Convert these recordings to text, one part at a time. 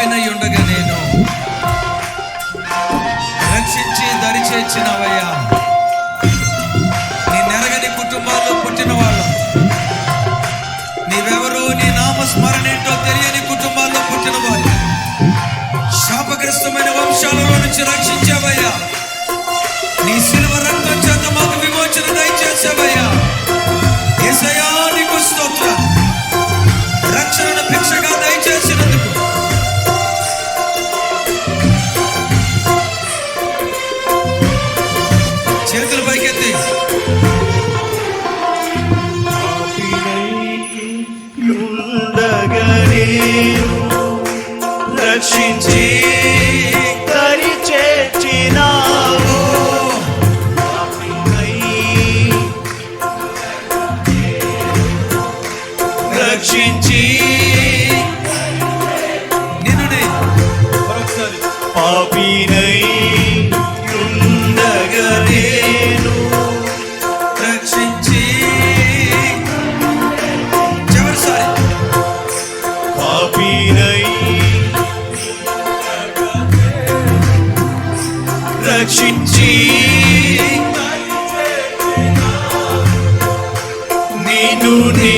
పాపినై ఉండగా నేను. రక్షించి దరిచేచ్చినవయ్యా నీరై రక్షించి నీను నే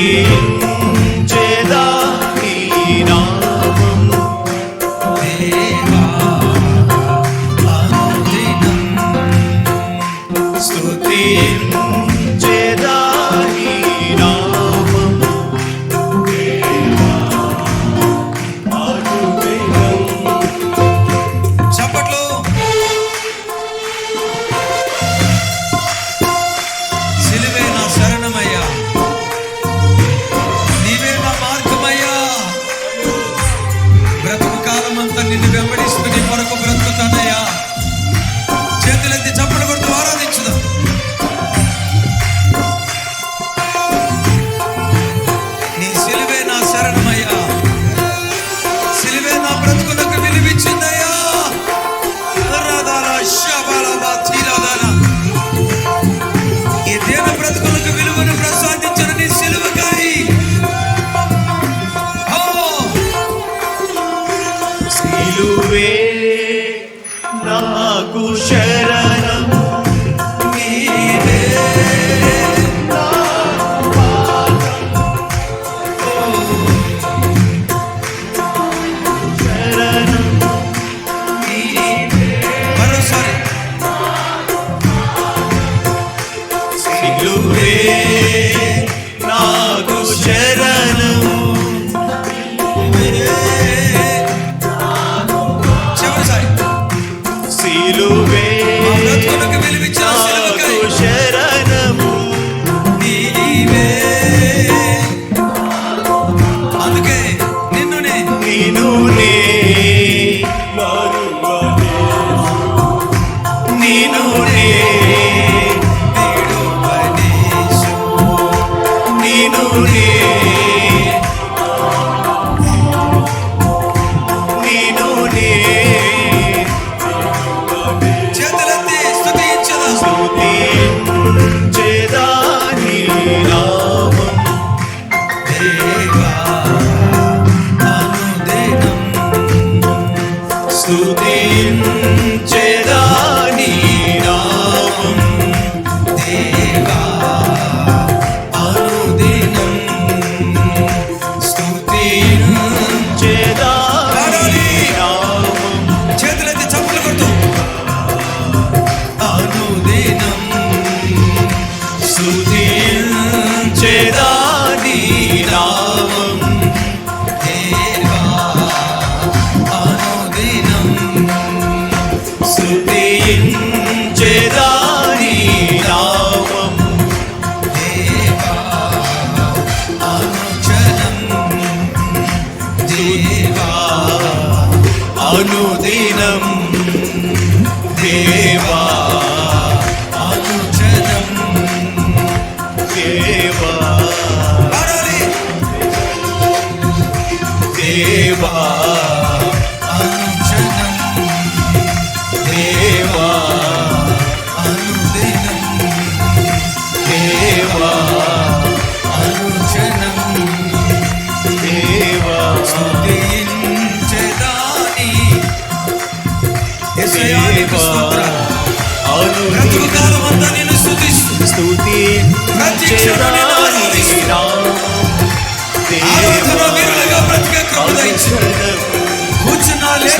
ti. సిలువే వెలివిచ్చాడు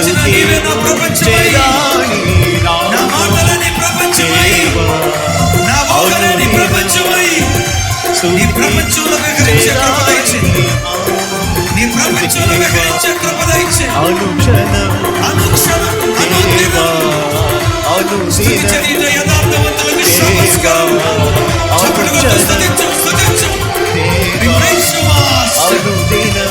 లేచినా నీవే నా మాటలని ప్రపంచమై? నా వాకలని ప్రపంచమై? నీ ప్రపంచంలో దయచే నీ ప్రపంచంలో విహరించే కృప దయచే అనుక్షణం. అనుక్షణం. స్తుతి అనుదినం చరిత్ర యథార్థవంతుల విశ్వాసకరం చప్పుడు కొట్టు స్తుతించు స్తుతించు Master. అనుదినం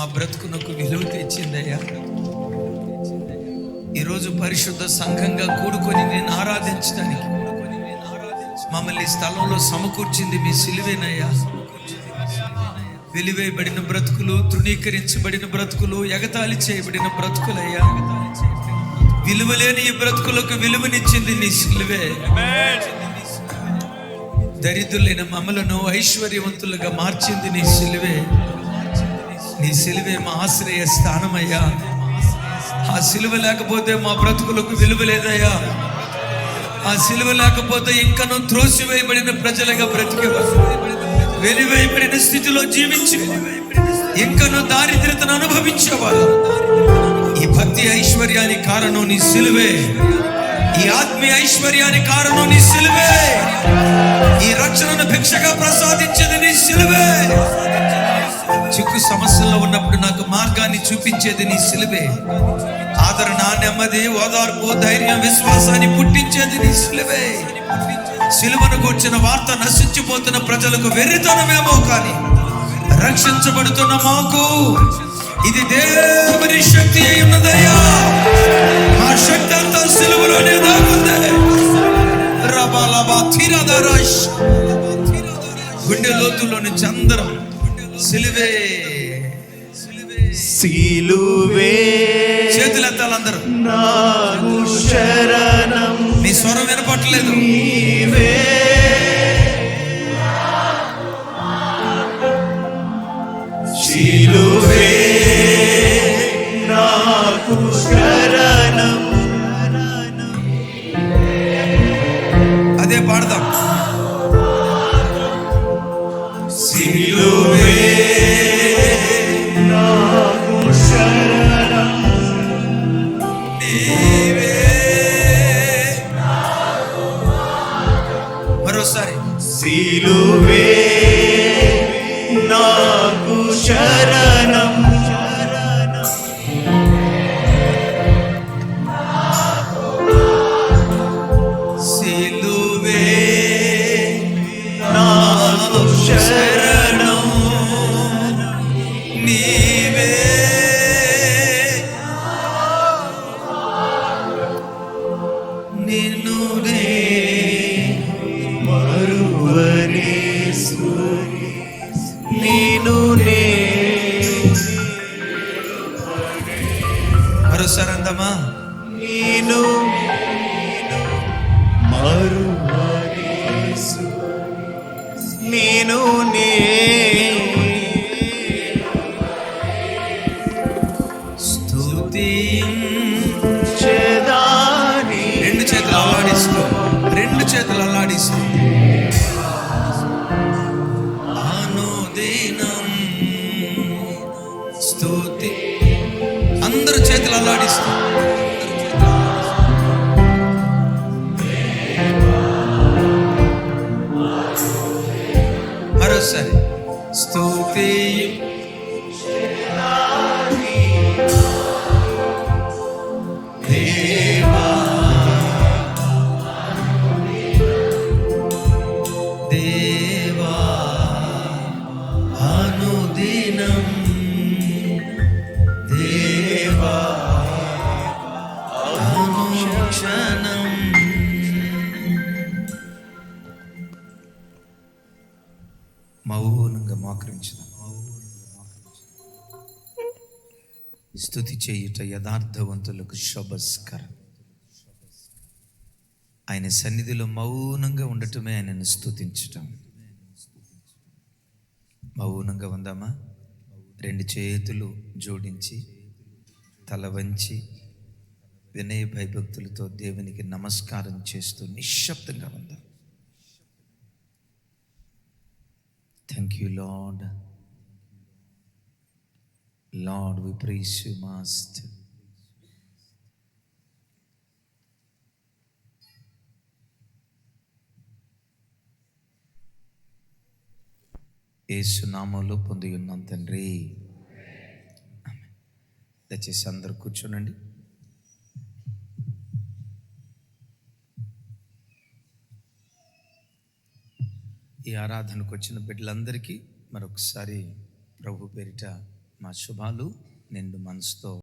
మా బ్రతుకునకు విలువ తెచ్చిందయ్యా. ఈరోజు పరిశుద్ధ సంఘంగా కూడుకొని నేను ఆరాధించడానికి మమ్మల్ని స్థలంలో సమకూర్చింది మీ సిలువేనయ్యా. వెలివేయబడిన బ్రతుకులు తృణీకరించబడిన బ్రతుకులు ఎగతాళి చేయబడిన బ్రతుకులయ్యా. విలువలేని ఈ బ్రతుకులకు విలువనిచ్చింది నీ సిలువే. దరిద్రులైన మమ్మలను ఐశ్వర్యవంతులుగా మార్చింది నీ సిలువే. నీ సిలువే మా ఆశ్రయ స్థానమయ్యా. ఆ సిలువ లేకపోతే మా బ్రతుకులకు విలువ లేదయ్యా. ఆ సిలువ లేకపోతే ఇంకను త్రోసివేయబడిన ప్రజలుగా బ్రతికేవారు. వెలివేయబడిన స్థితిలో జీవించి ఇంకను దారిద్రతను అనుభవించేవారు. ఈ భక్తి ఐశ్వర్యానికి కారణం నీ సిలువే. ఈ ఆత్మీయ ఐశ్వర్యానికి కారణం నీ సిలువే. ఈ రక్షణను భిక్షగా ప్రసాదించేది నీ సిలువే. చిక్కు సమస్యల్లో ఉన్నప్పుడు నాకు మార్గాన్ని చూపించేది నీ సిలువే. ఆదరణ నెమ్మది ఓదార్పు ధైర్యం విశ్వాసాన్ని పుట్టించేది నీ సిలువే. సిలువను కూర్చిన వార్త నశించిపోతున్న ప్రజలకు వెర్రితనమేమో కానీ రక్షించబడుతున్న మాకు ఇది దేవుని శక్తి అయి ఉన్నదయ్యా. మా శక్తి అంతా సిలువలోనే దాగుందే. రబలబ థిరదరష్. గుండె లోతుల్లో నుంచి అందరం సిలువే. సిలువే. చేతులెత్తాలి అందరూ నాకు శరణం మీ స్వరం వినపట్లేదు నీవే. సిలువే. నాకు శరణం. సిలువే నాకు శరణం. సిలువే నాకు శరణం. చేతులు స్థుతి చేయుట యథార్థవంతులకు శుభస్కరం. ఆయన సన్నిధిలో మౌనంగా ఉండటమే ఆయనను స్థుతించటం. మౌనంగా ఉందామా? రెండు చేతులు జోడించి తల వంచి వినయ భయభక్తులతో దేవునికి నమస్కారం చేస్తూ నిశ్శబ్దంగా ఉందాం. Thank you lord lord we praise you, Master. Yesu నామంలో పొంది ఉన్నాం తండ్రి. దయచేసి అందరు కూర్చోనండి ఈ ఆరాధనకు వచ్చిన బిడ్డలందరికీ మరొకసారి ప్రభు పేరిట మా శుభాలు నిండు మనసుతో